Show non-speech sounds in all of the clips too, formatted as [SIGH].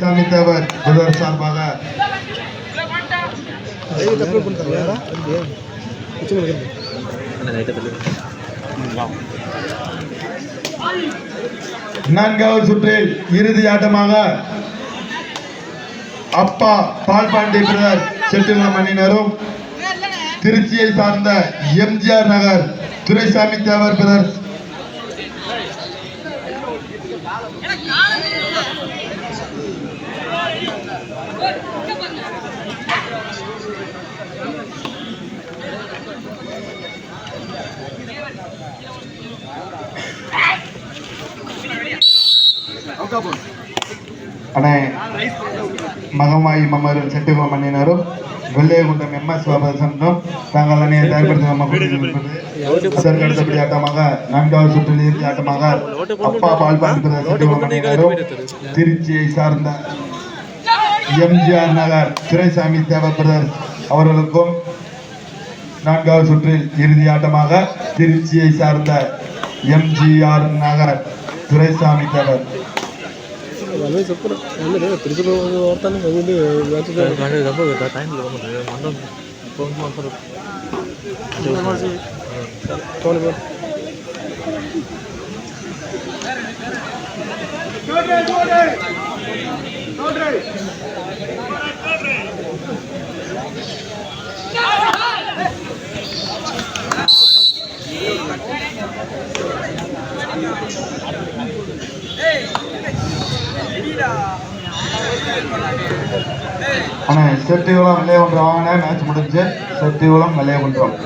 சாமி முதல்வர் சார்பாக. நான்காவது சுற்றில் இறுதி ஆட்டமாக அப்பா பால்பாண்டி பிரதர் செட்டிகுளம் மணியினரும் திருச்சியை சார்ந்த எம்ஜிஆர் நகர் துரைசாமி தேவர் பிரதர் அண்ணே மகமாயி மம்மரும் செட்டிகுளம் அணியினரும் வெள்ளையகுண்டம் எம்எஸ் பாபசனும் தாங்கள் அணியை தயார்படுத்த அதற்கு அடுத்தபடி ஆட்டமாக நான்காவது சுற்றில் இறுதி ஆட்டமாக அப்பா பால்பாண்டி பிரதர் திருச்சியை சார்ந்த எம்ஜிஆர் நகர் துரைசாமி தேவர் பிரதர் அவர்களுக்கும் நான்காவது சுற்றில் இறுதி ஆட்டமாக திருச்சியை சார்ந்த எம்ஜிஆர் நகர் துரைசாமி தேவர் వాళ్ళే చెప్పరు అందరూ తిరుపతి వాడతాను వెళ్ళి డబ్బులు టైంలో మందం ఫోన్ మాత్రం Go, go, go, go, Chettikulam விளையாடுறோம் வாங்கின மேட்ச் முடிஞ்சு செட்டிகுளம் விளையாடுறோம்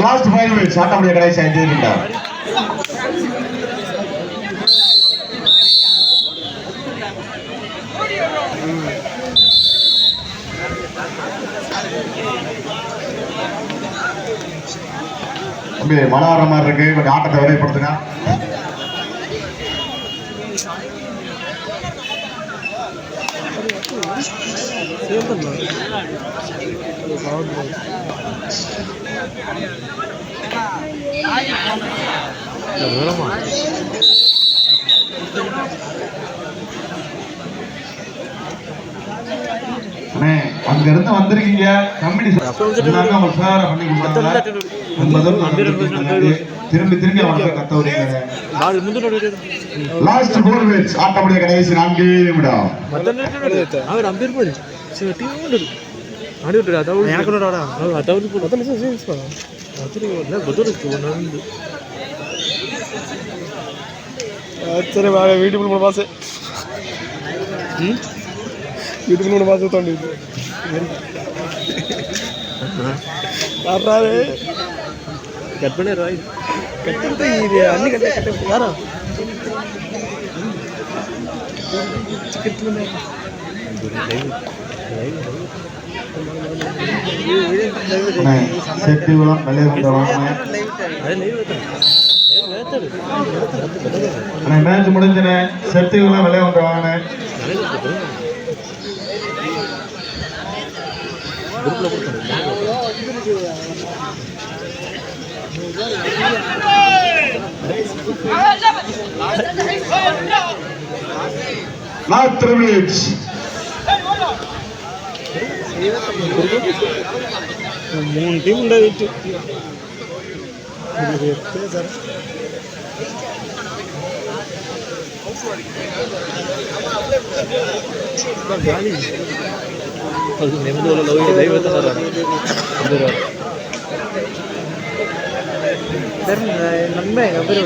லாஸ்ட் ஃபைவ் மினிட்ஸ் ஆட்ட முடிய கடைசி அஞ்சு நிமிடம் மன வர மாதிரி இருக்கு. கொஞ்சம் ஆட்டத்தை விரைப்படுத்துங்க அண்ணே அங்க இருந்து வந்திருக்கீங்க. கம்பெனி எல்லாமே அவங்க விசாரணை பண்ணி கொடுத்தாங்க திரும்பி திரும்பி அவங்க கத்தவரீங்க லாஸ்ட் போர் மேட்ச் ஆட்டமுடைய கடைசி நான்கு நிமிடம். அவர் அம்பீர் போடு சில டீம் உண்டு ஆடிட்டு அதாவது எனக்கு ஒரு ஆடா அதாவது போடு வீட்டுக்குள்ள பாசு வீட்டுக்குள்ள தோண்டி வர்றாரு. கட் பண்ணிடுவாய் கட் பண்ணிட்டு இது அண்ணி கட்ட கட்ட யாரா செட்டிகுளம் விளையாண்டு மேட்ச் முடிஞ்சனே செட்டிகுளம் விளையாண்டு வாங்கினேன் லாஸ்ட் த்ரீ மினிட்ஸ் மூணு டீம் ఉండదు సార్ గాలి ಅದು ನಿಮ್ಮದು ಲವ್ ಲೈವ್ ಸರ್ ನಮ್ಮೇ ಒಬ್ಬರು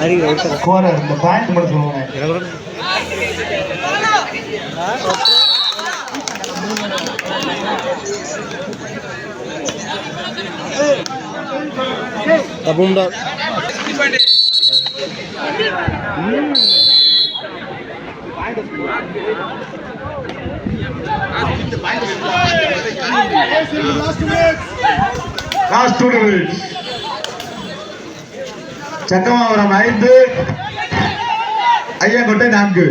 அறிகிற கோர இந்த பாயிண்ட் மட்டும் சொல்லுவேன் তারপর আমরা சக்கமா ஒரு ஐந்து ஐயா கொட்டை நான்கு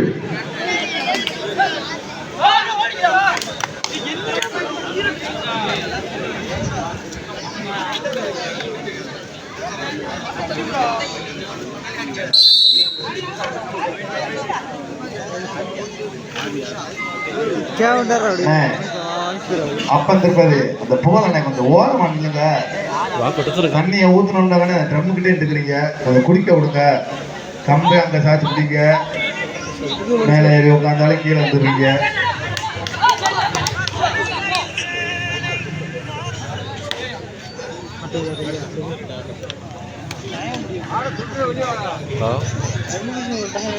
அண்ணே, அப்பம் திருப்பதி அந்த புகழனை கொஞ்சம் ஓரம் பண்ணுங்க தண்ணியை ஊத்தணும்னா ட்ரம் கிட்டே இருக்கிறீங்க கொஞ்சம் குடிக்க விடுங்க. கம்பை அங்க சாச்சு பிடிங்க மேலே ஏறி உட்காந்தாலும் கீழே வந்துடுறீங்க.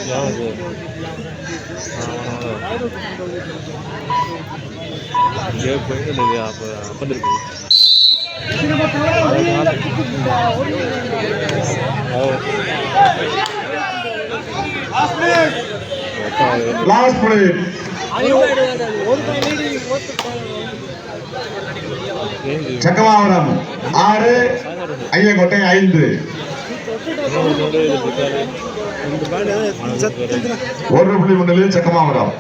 யாவது இங்கே போயிட்டு அப்போ லாஸ்ட் ஆறு ஐயங்கோட்டை ஐந்து. ஒரு புள்ளி முன்னிலையில் சக்கமாவரம்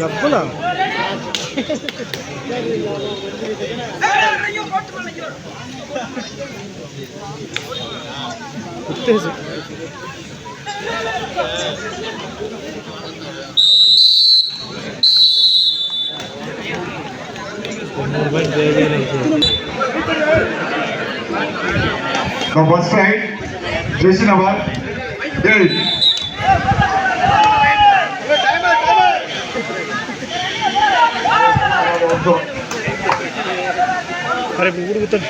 డబ్బులా కుట్టేసి The first side, Jason Awar. Yeah. అరే ఊరు గుర్తుంది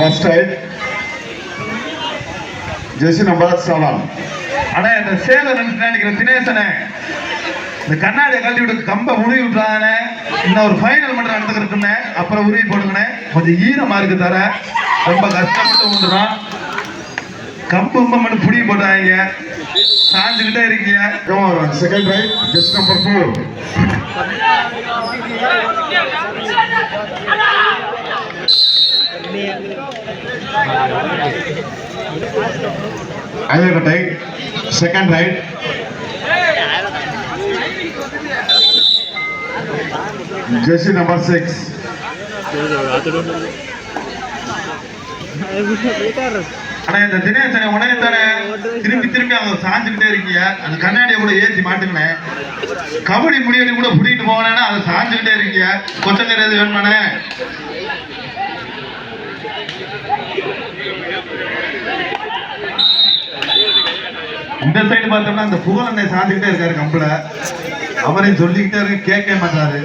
ఫస్ట్ first right, jersey ஆனா இந்த சேலை நினைக்கிற தினேசனே. இந்த கண்ணாடியை கழட்டி விட்டு கம்ப உருவி விட்டுறாங்கண்ணே இன்னும் ஒரு ஃபைனல் மட்டும் நடந்துக்கிறதுண்ணே அப்புறம் உருவி போடுங்கண்ணே கொஞ்சம் ஈரமா இருக்கு தர. ரொம்ப கஷ்டப்பட்டு உண்டுதான் கம்பு மட்டும் புடி போட்டாங்க சாஞ்சுக்கிட்டே இருக்கீங்க. Second right just number four ஐயக்கட்டை second right jersey number six ஆனா இந்த தினேஷ் உடனே தானே திரும்பி திரும்பி அவங்க சாஞ்சுக்கிட்டே இருக்கீங்க அந்த கண்ணாடியை கூட ஏற்றி மாட்டுங்களேன் கபடி முடியணி கூட பிடிக்கிட்டு போனேன்னா அதை சாஞ்சுக்கிட்டே இருக்கீங்க கொத்தங்கரை எது வேணுமானே இந்த சைடு பார்த்தோம்னா அந்த புகழ் அண்ணன் சாஞ்சுக்கிட்டே இருக்காரு கம்பள அவரையும் சொல்லிக்கிட்டே இருக்க கேட்க மாட்டாரு.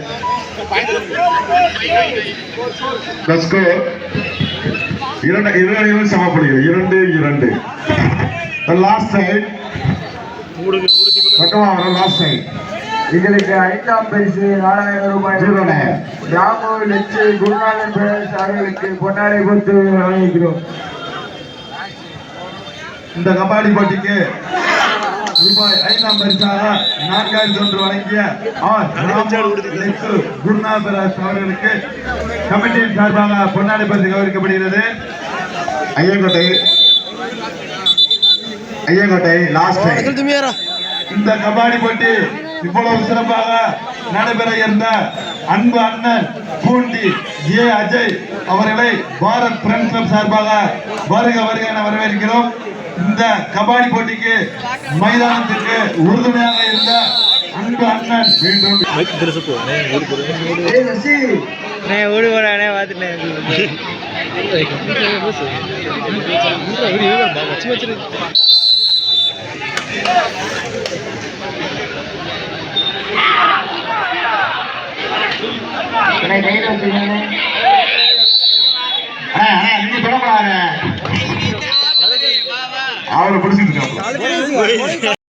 இரண்டு இரண்டு சமப்படுகிறது. இரண்டு இரண்டு. லாஸ்ட் சைடு பக்கமாக வரும் லாஸ்ட் சைடு இதற்கு ஐந்தாம் பரிசு நாலாயிரம் ரூபாய் ராமு லட்சு குருநாதன் பிரதேஷ் அவர்களுக்கு பொன்னாடை கொடுத்து வழங்குகிறோம் இந்த கபாடி போட்டிக்கு ரூபாய் ஐந்தாம் பரிசாக நான்காயிரத்தி ஒன்று வழங்கிய ஆர் லட்சு குருநாத பிரகாஷ் அவர்களுக்கு கமிட்டியின் சார்பாக பொன்னாடை பரிசு கவனிக்கப்படுகிறது ஐயங்கோட்டை ஐயங்கோட்டை லாஸ்ட் இந்த கபாடி போட்டி இவ்வளவு சிறப்பாக நடைபெற இருந்த அன்பு அண்ணன் பூண்டி ஏ அஜய் அவர்களை பாரத் பிரண்ட்ஸ் கிளப் சார்பாக வருக வருக என வரவேற்கிறோம். இந்த கபாடி போட்டிக்கு மைதானத்திற்கு உறுதுணையாக இருந்த அன்பு அண்ணன் மீண்டும் ஓடி போறேன் [LAUGHS] அண்ணே கையில வச்சுக்கோங்க அண்ணா அண்ணா நீங்க தொடக்கூடாது. அவரை பிடிச்சிட்டு இருக்காங்க